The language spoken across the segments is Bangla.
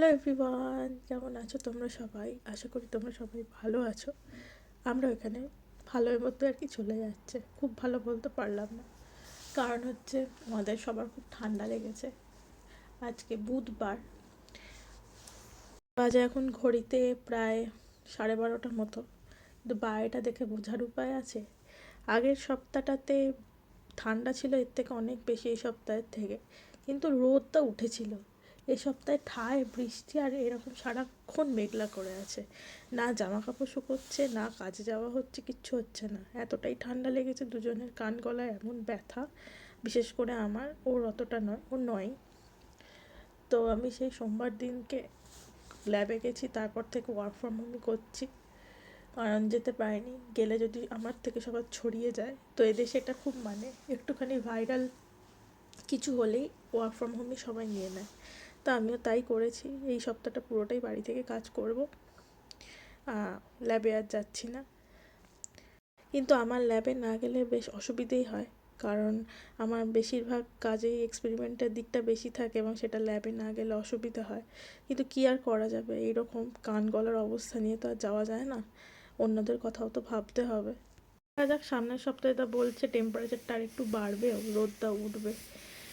হ্যালো এভরিওয়ান কেমন আছো তোমরা সবাই? আশা করি তোমরা সবাই ভালো আছো। আমরা এখানে ভালোর মধ্যে আর কি চলে যাচ্ছে। খুব ভালো বলতে পারলাম না। কারণ হচ্ছে আমাদের সবার খুব ঠান্ডা লেগেছে। আজকে বুধবার। বাজে এখন ঘড়িতে প্রায় সাড়ে বারোটার মতো। কিন্তু বাইরেটা দেখে বোঝার উপায় আছে। আগের সপ্তাহটাতে ঠান্ডা ছিল, এর থেকে অনেক বেশি এই সপ্তাহের থেকে। কিন্তু রোদটা উঠেছিল। এ সপ্তাহে ঠায়, বৃষ্টি আর এরকম সারাক্ষণ মেঘলা করে আছে। না জামা কাপড় শুকোচ্ছে, না কাজে যাওয়া হচ্ছে, কিচ্ছু হচ্ছে না। এতটাই ঠান্ডা লেগেছে দুজনের কান গলায় এমন ব্যথা, বিশেষ করে আমার। ওর অতটা নয়, ও নয়। তো আমি সেই সোমবার দিনকে ল্যাবে গেছি, তারপর থেকে ওয়ার্ক ফ্রম হোমই করছি। কারণ যেতে পারিনি। গেলে যদি আমার থেকে সবার ছড়িয়ে যায়, তো এদেশে এটা খুব মানে একটুখানি ভাইরাল কিছু হলেই ওয়ার্ক ফ্রম হোমই সবাই নিয়ে নেয়। আমিও তাই করেছি। এই সপ্তাহটা পুরোটাই বাড়ি থেকে কাজ করব। ল্যাবে আর যাচ্ছি না। কিন্তু আমার ল্যাবে না গেলে বেশ অসুবিধেই হয়। কারণ আমার বেশিরভাগ কাজেই এক্সপেরিমেন্টের দিকটা বেশি থাকে এবং সেটা ল্যাবে না গেলে অসুবিধা হয়। কিন্তু কী আর করা যাবে? এইরকম কান গলার অবস্থা নিয়ে তো আর যাওয়া যায় না। অন্যদের কথাও তো ভাবতে হবে। দেখা যাক, সামনের সপ্তাহে তা বলছে টেম্পারেচারটা আর একটু বাড়বে রোদটা উঠবে।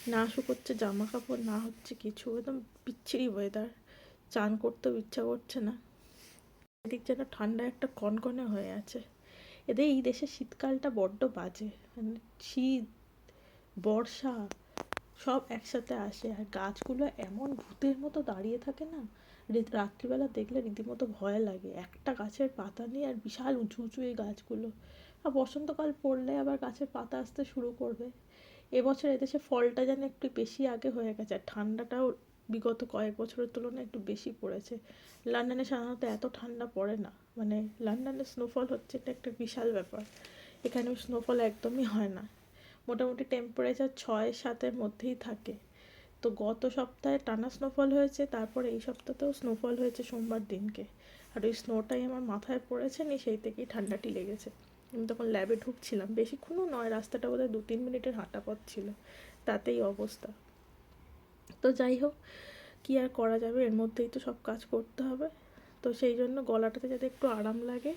না শুকোচ্ছে জামা কাপড় না হচ্ছে কিছু। একদম বিচ্ছিরি ওয়েদার চান করতেও ইচ্ছা করছে না। এদিক যেন ঠান্ডা একটা কনকনে হয়ে আছে। এদের এই দেশে শীতকালটা বড্ড বাজে। মানে শীত, বর্ষা, সব একসাথে আসে। আর গাছগুলো এমন ভূতের মতো দাঁড়িয়ে থাকে না রাত্রিবেলা দেখলে রীতিমতো ভয় লাগে। একটা গাছের পাতা নেই আর বিশাল উঁচু উঁচু এই গাছগুলো। আর বসন্তকাল পড়লে আবার গাছের পাতা আসতে শুরু করবে। এবছর এদেশে ফলটা যেন একটু বেশি আগে হয়ে গেছে, আর ঠান্ডাটাও বিগত কয়েক বছরের তুলনায় একটু বেশি পড়েছে। লন্ডনে সাধারণত এত ঠান্ডা পড়ে না মানে লন্ডনে স্নোফল হচ্ছে এটা একটা বিশাল ব্যাপার। এখানে স্নোফল একদমই হয় না। মোটামুটি টেম্পারেচার ছয় সাতের মধ্যেই থাকে। তো গত সপ্তাহে টানা স্নোফল হয়েছে, তারপরে এই সপ্তাহতেও স্নোফল হয়েছে সোমবার দিনকে। আর ওই স্নোটাই আমার মাথায় পড়েছে নি সেই থেকেই ঠান্ডাটি লেগেছে। আমি তখন ল্যাবে ঢুকছিলাম। বেশিক্ষণও নয়, রাস্তাটা বোধহয় দু তিন মিনিটের হাঁটা পথ ছিল। তাতেই অবস্থা। তো যাই হোক, কী আর করা যাবে? এর মধ্যেই তো সব কাজ করতে হবে। তো সেই জন্য গলাটাতে যাতে একটু আরাম লাগে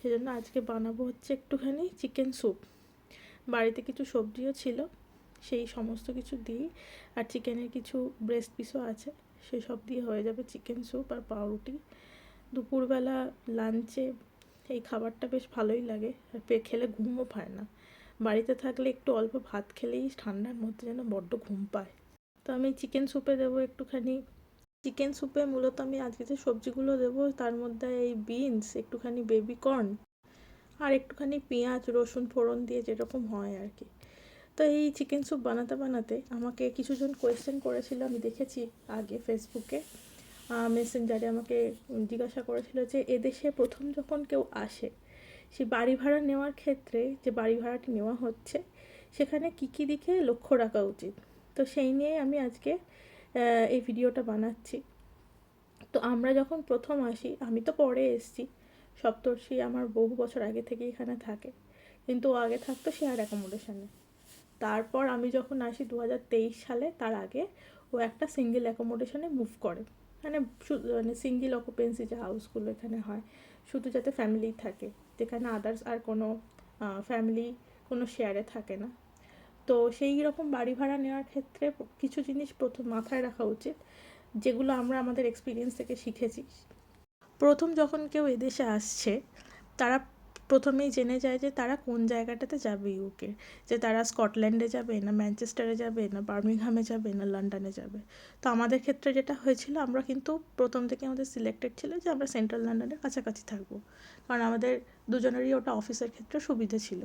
সেই জন্য আজকে বানাবো হচ্ছে একটুখানি চিকেন স্যুপ বাড়িতে কিছু সবজিও ছিল, সেই সমস্ত কিছু দিই। আর চিকেনের কিছু ব্রেস্ট পিসও আছে সেই সব দিয়ে হয়ে যাবে চিকেন স্যুপ আর পাউরুটি। দুপুরবেলা লাঞ্চে এই খাবারটা বেশ ভালোই লাগে। আর পে খেলে ঘুমও পায় না। বাড়িতে থাকলে একটু অল্প ভাত খেলেই ঠান্ডার মধ্যে যেন বড্ড ঘুম পায়। তো আমি চিকেন স্যুপে দেবো একটুখানি। চিকেন স্যুপে মূলত আমি আজকে যে সবজিগুলো দেবো, তার মধ্যে এই বিনস, একটুখানি বেবি কর্ন আর একটুখানি পেঁয়াজ, রসুন ফোড়ন দিয়ে যেরকম হয় আর কি। তো এই চিকেন স্যুপ বানাতে বানাতে আমাকে কিছুজন কোয়েশ্চেন করেছিল, আমি দেখেছি আগে ফেসবুকে মেসেঞ্জারে আমাকে জিজ্ঞাসা করেছিল যে, এদেশে প্রথম যখন কেউ আসে, সে বাড়ি ভাড়া নেওয়ার ক্ষেত্রে যে বাড়ি ভাড়াটি নেওয়া হচ্ছে, সেখানে কী কী দিকে লক্ষ্য রাখা উচিত? তো সেই নিয়ে আমি আজকে এই ভিডিওটা বানাচ্ছি। তো আমরা যখন প্রথম আসি, আমি তো পরে এসছি, সপ্তর্ষি আমার বহু বছর আগে থেকে এখানে থাকে, কিন্তু ও আগে থাকতো শেয়ার অ্যাকোমোডেশনে তারপর আমি যখন আসি দু হাজার তেইশ সালে, তার আগে ও একটা সিঙ্গেল অ্যাকোমোডেশনে মুভ করে। মানে শুধু মানে সিঙ্গেল অকুপেন্সি যে হাউসগুলো এখানে হয়, শুধু যাতে ফ্যামিলি থাকে। যেখানে আদার্স আর কোনো ফ্যামিলি কোনো শেয়ারে থাকে না। তো সেই রকম বাড়ি ভাড়া নেওয়ার ক্ষেত্রে কিছু জিনিস প্রথম মাথায় রাখা উচিত, যেগুলো আমরা আমাদের এক্সপিরিয়েন্স থেকে শিখেছি। প্রথম যখন কেউ এদেশে আসছে, তারা প্রথমেই জেনে যায় যে তারা কোন জায়গাটাতে যাবে ইউকে যে তারা স্কটল্যান্ডে যাবে না ম্যানচেস্টারে যাবে না বার্মিংহামে যাবে না লন্ডনে যাবে। তো আমাদের ক্ষেত্রে যেটা হয়েছিল, আমরা কিন্তু প্রথম থেকে আমাদের সিলেক্টেড ছিল যে আমরা সেন্ট্রাল লন্ডনের কাছাকাছি থাকব। কারণ আমাদের দুজনেরই ওটা অফিসের ক্ষেত্রে সুবিধে ছিল।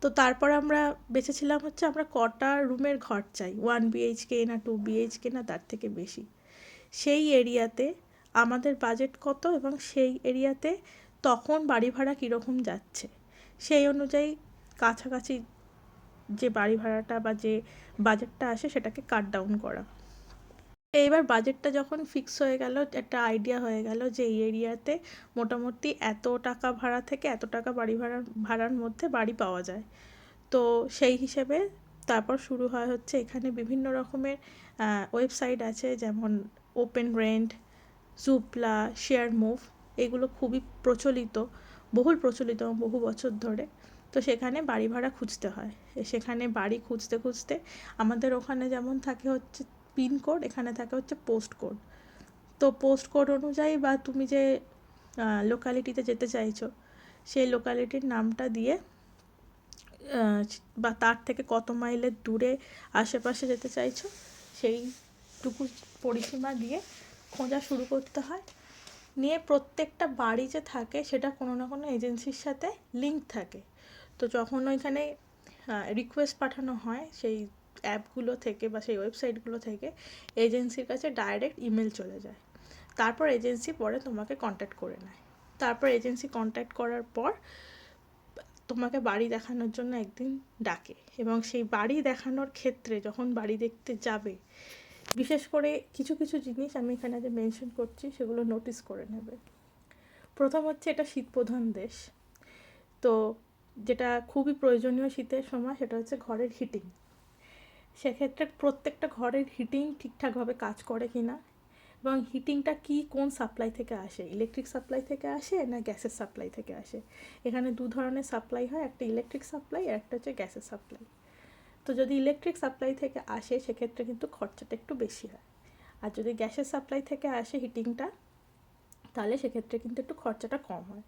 তো তারপর আমরা বেছেছিলাম হচ্ছে আমরা কটা রুমের ঘর চাই ওয়ান বিএইচকে না টু বিএইচকে না তার থেকে বেশি। সেই এরিয়াতে আমাদের বাজেট কত এবং সেই এরিয়াতে তখন বাড়ি ভাড়া কীরকম যাচ্ছে? সেই অনুযায়ী কাছাকাছি যে বাড়ি ভাড়াটা বা যে বাজেটটা আসে সেটাকে কাট ডাউন করা। এইবার বাজেটটা যখন ফিক্স হয়ে গেল, একটা আইডিয়া হয়ে গেল যে এই এরিয়াতে মোটামুটি এত টাকা ভাড়া থেকে এত টাকা বাড়ি ভাড়া, ভাড়ার মধ্যে বাড়ি পাওয়া যায়। তো সেই হিসেবে তারপর শুরু হয় হচ্ছে এখানে বিভিন্ন রকমের ওয়েবসাইট আছে যেমন open rent Zoopla share move এগুলো খুবই প্রচলিত, বহুল প্রচলিত বহু বছর ধরে। তো সেখানে বাড়ি ভাড়া খুঁজতে হয়। সেখানে বাড়ি খুঁজতে খুঁজতে আমাদের ওখানে যেমন থাকে হচ্ছে পিনকোড এখানে থাকে হচ্ছে পোস্ট কোড তো পোস্ট কোড অনুযায়ী বা তুমি যে লোকালিটিতে যেতে চাইছো, সেই লোকালিটির নামটা দিয়ে বা তার থেকে কত মাইলের দূরে আশেপাশে যেতে চাইছো, সেইটুকু পরিসীমা দিয়ে খোঁজা শুরু করতে হয়। নিয়ে প্রত্যেকটা বাড়ি যে থাকে, সেটা কোনো না কোনো এজেন্সির সাথে লিঙ্ক থাকে। তো যখন ওইখানে রিকোয়েস্ট পাঠানো হয়, সেই অ্যাপগুলো থেকে বা সেই ওয়েবসাইটগুলো থেকে এজেন্সির কাছে ডাইরেক্ট ইমেল চলে যায়। তারপর এজেন্সি পরে তোমাকে কন্ট্যাক্ট করে নেয়। তারপর এজেন্সি কন্ট্যাক্ট করার পর, তোমাকে বাড়ি দেখানোর জন্য একদিন ডাকে। এবং সেই বাড়ি দেখানোর ক্ষেত্রে, যখন বাড়ি দেখতে যাবে বিশেষ করে কিছু কিছু জিনিস আমি এখানে যে মেনশন করছি, সেগুলো নোটিস করে নেবে। প্রথম হচ্ছে এটা শীতপ্রধান দেশ। তো যেটা খুবই প্রয়োজনীয় শীতের সময়, সেটা হচ্ছে ঘরের হিটিং সেক্ষেত্রে প্রত্যেকটা ঘরের হিটিং ঠিকঠাকভাবে কাজ করে কি না এবং হিটিংটা কি, কোন সাপ্লাই থেকে আসে? ইলেকট্রিক সাপ্লাই থেকে আসে না গ্যাসের সাপ্লাই থেকে আসে? এখানে দু ধরনের সাপ্লাই হয়, একটা ইলেকট্রিক সাপ্লাই আর একটা হচ্ছে গ্যাসের সাপ্লাই তো যদি ইলেকট্রিক সাপ্লাই থেকে আসে, সেক্ষেত্রে কিন্তু খরচাটা একটু বেশি হয়। আর যদি গ্যাসের সাপ্লাই থেকে আসে হিটিংটা তাহলে সেক্ষেত্রে কিন্তু একটু খরচাটা কম হয়।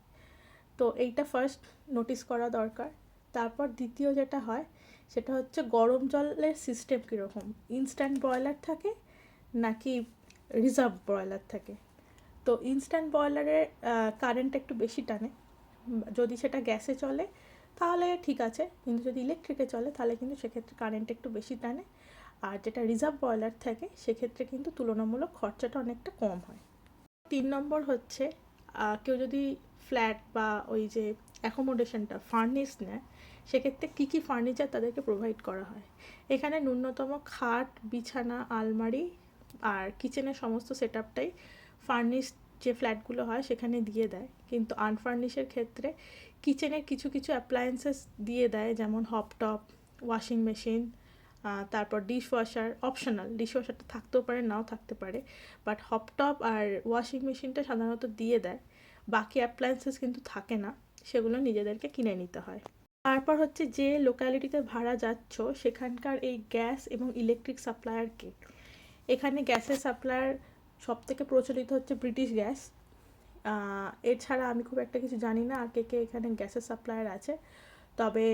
তো এইটা ফার্স্ট নোটিস করা দরকার। তারপর দ্বিতীয় যেটা হয়, সেটা হচ্ছে গরম জলের সিস্টেম কীরকম? ইনস্ট্যান্ট ব্রয়লার থাকে নাকি রিজার্ভ ব্রয়লার থাকে? তো ইনস্ট্যান্ট ব্রয়লারের কারেন্ট একটু বেশি টানে। যদি সেটা গ্যাসে চলে তাহলে ঠিক আছে, কিন্তু যদি ইলেকট্রিকে চলে তাহলে কিন্তু সেক্ষেত্রে কারেন্ট একটু বেশি টানে। আর যেটা রিজার্ভ ব্রয়লার থাকে, সেক্ষেত্রে কিন্তু তুলনামূলক খরচাটা অনেকটা কম হয়। তিন নম্বর হচ্ছে কেউ যদি ফ্ল্যাট বা ওই যে অ্যাকোমোডেশনটা ফার্নিশ নেয়, সেক্ষেত্রে কী কী ফার্নিচার তাদেরকে প্রোভাইড করা হয়? এখানে ন্যূনতম খাট, বিছানা, আলমারি আর কিচেনের সমস্ত সেট আপটাই ফার্নিশ যে ফ্ল্যাটগুলো হয় সেখানে দিয়ে দেয়। কিন্তু আনফার্নিশের ক্ষেত্রে কিচেনের কিছু কিছু অ্যাপ্লায়েন্সেস দিয়ে দেয়, যেমন হপটপ ওয়াশিং মেশিন তারপর ডিশ ওয়াশার অপশনাল ডিশ ওয়াশারটা থাকতেও পারে, নাও থাকতে পারে। বাট হপটপ আর ওয়াশিং মেশিনটা সাধারণত দিয়ে দেয়। বাকি অ্যাপ্লায়েন্সেস কিন্তু থাকে না, সেগুলো নিজেদেরকে কিনে নিতে হয়। তারপর হচ্ছে যে লোকালিটিতে ভাড়া যাচ্ছ, সেখানকার এই গ্যাস এবং ইলেকট্রিক সাপ্লায়ার কে। এখানে গ্যাসের সাপ্লায়ার সব থেকে প্রচলিত হচ্ছে ব্রিটিশ গ্যাস। এছাড়া আমি খুব একটা কিছু জানি না, আর কে কে এখানে গ্যাসের সাপ্লায়ার আছে। তবে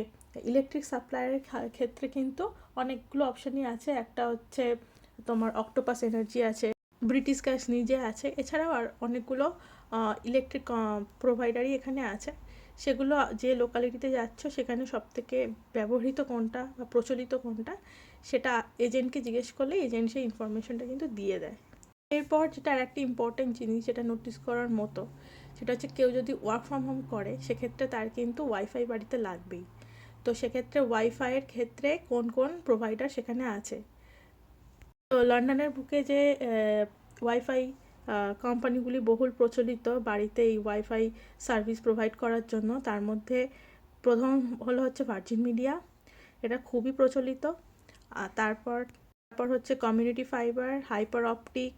ইলেকট্রিক সাপ্লায়ারের ক্ষেত্রে কিন্তু অনেকগুলো অপশানই আছে। একটা হচ্ছে তোমার অক্টোপাস এনার্জি আছে, ব্রিটিশ গ্যাস নিজে আছে। এছাড়াও আর অনেকগুলো ইলেকট্রিক প্রোভাইডারই এখানে আছে। সেগুলো যে লোকালিটিতে যাচ্ছ, সেখানে সব থেকে ব্যবহৃত কোনটা বা প্রচলিত কোনটা, সেটা এজেন্টকে জিজ্ঞেস করলে এজেন্ট সেই ইনফরমেশনটা কিন্তু দিয়ে দেয়। এরপর যেটা আর একটা ইম্পর্টেন্ট জিনিস যেটা নোটিস করার মতো, সেটা হচ্ছে কেউ যদি ওয়ার্ক ফ্রম হোম করে, সেক্ষেত্রে তার কিন্তু ওয়াইফাই বাড়িতে লাগবেই। তো সেক্ষেত্রে ওয়াইফাইয়ের ক্ষেত্রে কোন কোন প্রোভাইডার সেখানে আছে? তো লন্ডনের বুকে যে ওয়াইফাই কোম্পানিগুলি বহুল প্রচলিত বাড়িতে এই ওয়াইফাই সার্ভিস প্রোভাইড করার জন্য, তার মধ্যে প্রথম হলো হচ্ছে ভার্জিন মিডিয়া এটা খুবই প্রচলিত। তারপর তারপর হচ্ছে কমিউনিটি ফাইবার হাইপার অপটিক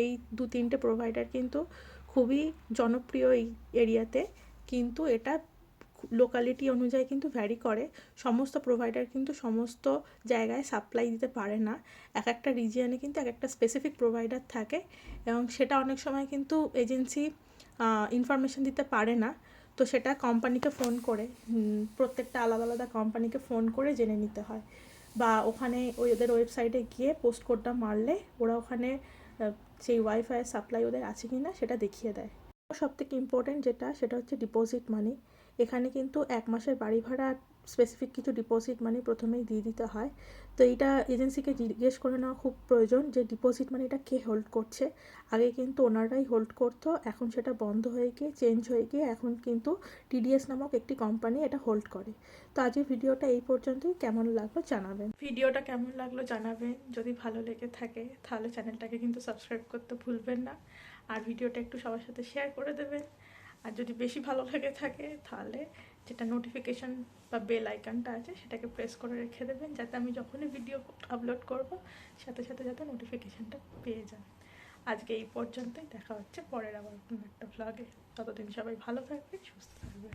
এই দু তিনটে প্রোভাইডার কিন্তু খুবই জনপ্রিয় এই এরিয়াতে। কিন্তু এটা লোকালিটি অনুযায়ী কিন্তু ভ্যারি করে। সমস্ত প্রোভাইডার কিন্তু সমস্ত জায়গায় সাপ্লাই দিতে পারে না। এক একটা রিজিয়নে কিন্তু এক একটা স্পেসিফিক প্রোভাইডার থাকে এবং সেটা অনেক সময় কিন্তু এজেন্সি ইনফরমেশন দিতে পারে না। তো সেটা কোম্পানিকে ফোন করে প্রত্যেকটা আলাদা আলাদা কোম্পানিকে ফোন করে জেনে নিতে হয়। বা ওখানে ওদের ওয়েবসাইটে গিয়ে পোস্ট কোডটা মারলে ওরা ওখানে সেই ওয়াইফায়ের সাপ্লাই ওদের আছে কি না সেটা দেখিয়ে দেয়। সব থেকে ইম্পর্টেন্ট যেটা সেটা হচ্ছে ডিপোজিট মানি এখানে কিন্তু এক মাসের বাড়ি ভাড়া স্পেসিফিক কিছু ডিপোজিট মানি প্রথমেই দিয়ে দিতে হয়। তো এইটা এজেন্সিকে জিজ্ঞেস করে নেওয়া খুব প্রয়োজন যে ডিপোজিট মানিটা কে হোল্ড করছে। আগে কিন্তু ওনারাই হোল্ড করতো, এখন সেটা বন্ধ হয়ে গিয়ে চেঞ্জ হয়ে গিয়ে এখন কিন্তু টিডিএস নামক একটি কোম্পানি এটা হোল্ড করে। তো আজকের ভিডিওটা এই পর্যন্তই, কেমন লাগল জানাবেন। ভিডিওটা কেমন লাগল জানাবেন, যদি ভালো লেগে থাকে তাহলে চ্যানেলটাকে কিন্তু সাবস্ক্রাইব করতে ভুলবেন না। আর ভিডিওটা একটু সবার সাথে শেয়ার করে দেবেন। আর যদি বেশি ভালো লাগে থাকে, তাহলে যেটা নোটিফিকেশান বা বেল আইকনটা আছে, সেটাকে প্রেস করে রেখে দেবেন, যাতে আমি যখনই ভিডিও আপলোড করব, সাথে সাথে যাতে নোটিফিকেশানটা পেয়ে যান। আজকে এই পর্যন্তই, দেখা হচ্ছে পরের আবার একটা ব্লগে ততদিন সবাই ভালো থাকবে সুস্থ থাকবে